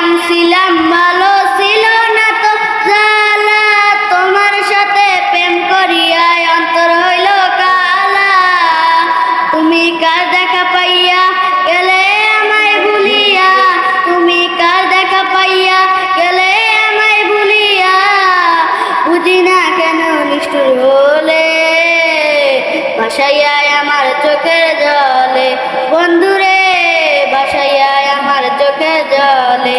ছিলাম ছিলাম, ভালো ছিল না তো। জালা, তোমার সাথে প্রেম করিয়ায় অন্তর হইল কালা। তুমি কার দেখা পাইয়া গেলে আমায় ভুলিয়া? তুমি কার দেখা পাইয়া গেলে আমায় ভুলিয়া? বুঝি না কেন নিষ্ঠুর হলে বাসাইয়ায় আমার চোখের জলে। বন্ধুরে জলে